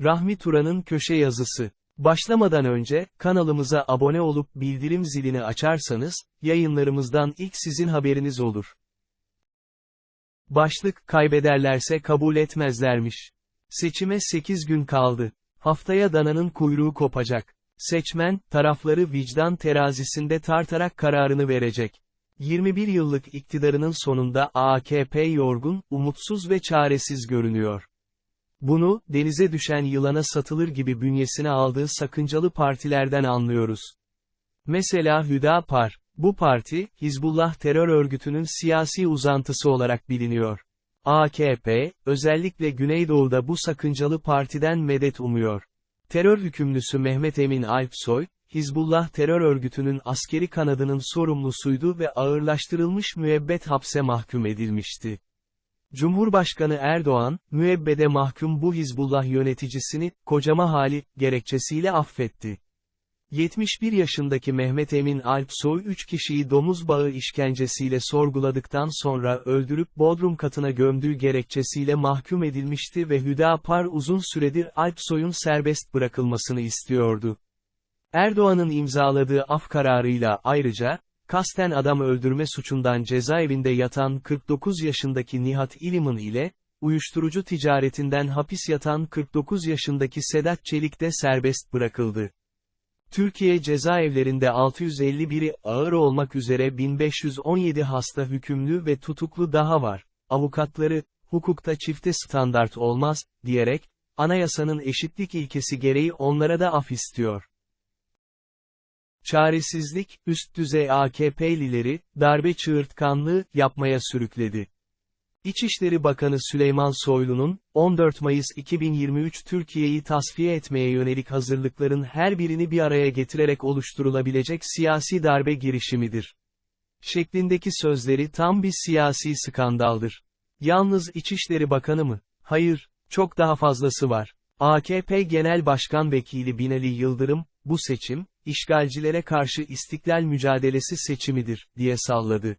Rahmi Turan'ın köşe yazısı. Başlamadan önce, kanalımıza abone olup bildirim zilini açarsanız, yayınlarımızdan ilk sizin haberiniz olur. Başlık, kaybederlerse kabul etmezlermiş. Seçime 8 gün kaldı. Haftaya dananın kuyruğu kopacak. Seçmen, tarafları vicdan terazisinde tartarak kararını verecek. 21 yıllık iktidarının sonunda AKP yorgun, umutsuz ve çaresiz görünüyor. Bunu, denize düşen yılana satılır gibi bünyesine aldığı sakıncalı partilerden anlıyoruz. Mesela Hüdapar, bu parti, Hizbullah terör örgütünün siyasi uzantısı olarak biliniyor. AKP, özellikle Güneydoğu'da bu sakıncalı partiden medet umuyor. Terör hükümlüsü Mehmet Emin Alpsoy, Hizbullah terör örgütünün askeri kanadının sorumlusuydu ve ağırlaştırılmış müebbet hapse mahkum edilmişti. Cumhurbaşkanı Erdoğan, müebbede mahkum bu Hizbullah yöneticisini, kocama hali, gerekçesiyle affetti. 71 yaşındaki Mehmet Emin Alpsoy 3 kişiyi domuz bağı işkencesiyle sorguladıktan sonra öldürüp Bodrum katına gömdüğü gerekçesiyle mahkum edilmişti ve Hüdapar uzun süredir Alpsoy'un serbest bırakılmasını istiyordu. Erdoğan'ın imzaladığı af kararıyla ayrıca, kasten adam öldürme suçundan cezaevinde yatan 49 yaşındaki Nihat İliman ile, uyuşturucu ticaretinden hapis yatan 49 yaşındaki Sedat Çelik de serbest bırakıldı. Türkiye cezaevlerinde 651'i ağır olmak üzere 1517 hasta hükümlü ve tutuklu daha var. Avukatları, hukukta çifte standart olmaz, diyerek, anayasanın eşitlik ilkesi gereği onlara da af istiyor. Çaresizlik, üst düzey AKP'lileri, darbe çığırtkanlığı, yapmaya sürükledi. İçişleri Bakanı Süleyman Soylu'nun, 14 Mayıs 2023 Türkiye'yi tasfiye etmeye yönelik hazırlıkların her birini bir araya getirerek oluşturulabilecek siyasi darbe girişimidir. Şeklindeki sözleri tam bir siyasi skandaldır. Yalnız İçişleri Bakanı mı? Hayır, çok daha fazlası var. AKP Genel Başkan Vekili Binali Yıldırım, bu seçim, işgalcilere karşı istiklal mücadelesi seçimidir, diye salladı.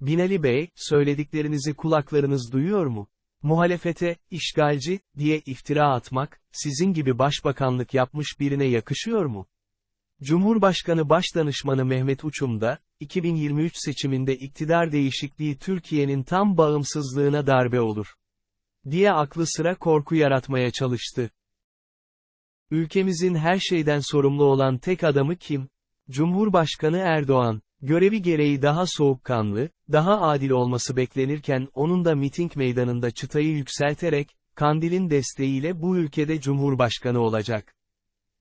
Binali Bey, söylediklerinizi kulaklarınız duyuyor mu? Muhalefete, işgalci, diye iftira atmak, sizin gibi başbakanlık yapmış birine yakışıyor mu? Cumhurbaşkanı Başdanışmanı Mehmet Uçum da, 2023 seçiminde iktidar değişikliği Türkiye'nin tam bağımsızlığına darbe olur. Diye aklı sıra korku yaratmaya çalıştı. Ülkemizin her şeyden sorumlu olan tek adamı kim? Cumhurbaşkanı Erdoğan. Görevi gereği daha soğukkanlı, daha adil olması beklenirken onun da miting meydanında çıtayı yükselterek, Kandil'in desteğiyle bu ülkede Cumhurbaşkanı olacak.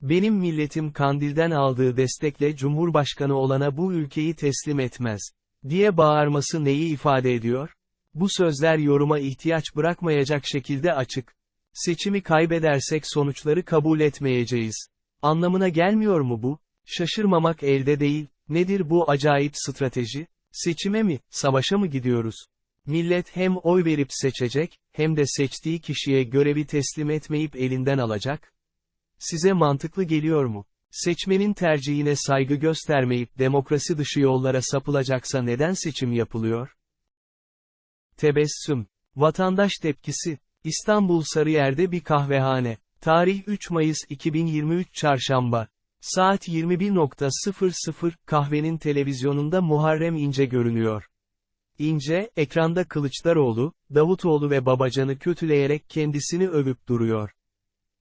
Benim milletim Kandil'den aldığı destekle Cumhurbaşkanı olana bu ülkeyi teslim etmez, diye bağırması neyi ifade ediyor? Bu sözler yoruma ihtiyaç bırakmayacak şekilde açık. Seçimi kaybedersek sonuçları kabul etmeyeceğiz. Anlamına gelmiyor mu bu? Şaşırmamak elde değil, nedir bu acayip strateji? Seçime mi, savaşa mı gidiyoruz? Millet hem oy verip seçecek, hem de seçtiği kişiye görevi teslim etmeyip elinden alacak. Size mantıklı geliyor mu? Seçmenin tercihine saygı göstermeyip demokrasi dışı yollara sapılacaksa neden seçim yapılıyor? Tebessüm. Vatandaş tepkisi. İstanbul Sarıyer'de bir kahvehane. Tarih 3 Mayıs 2023 Çarşamba. Saat 21.00 kahvenin televizyonunda Muharrem İnce görünüyor. İnce, ekranda Kılıçdaroğlu, Davutoğlu ve Babacan'ı kötüleyerek kendisini övüp duruyor.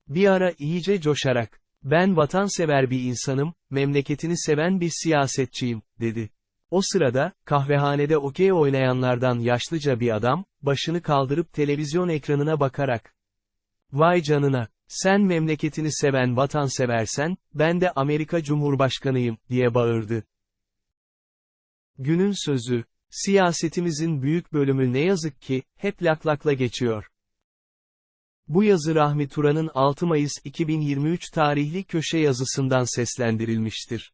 Bir ara iyice coşarak, ben vatansever bir insanım, memleketini seven bir siyasetçiyim, dedi. O sırada, kahvehanede okey oynayanlardan yaşlıca bir adam, başını kaldırıp televizyon ekranına bakarak, Vay canına, sen memleketini seven vatanseversen, ben de Amerika Cumhurbaşkanıyım, diye bağırdı. Günün sözü, siyasetimizin büyük bölümü ne yazık ki, hep laklakla geçiyor. Bu yazı Rahmi Turan'ın 6 Mayıs 2023 tarihli köşe yazısından seslendirilmiştir.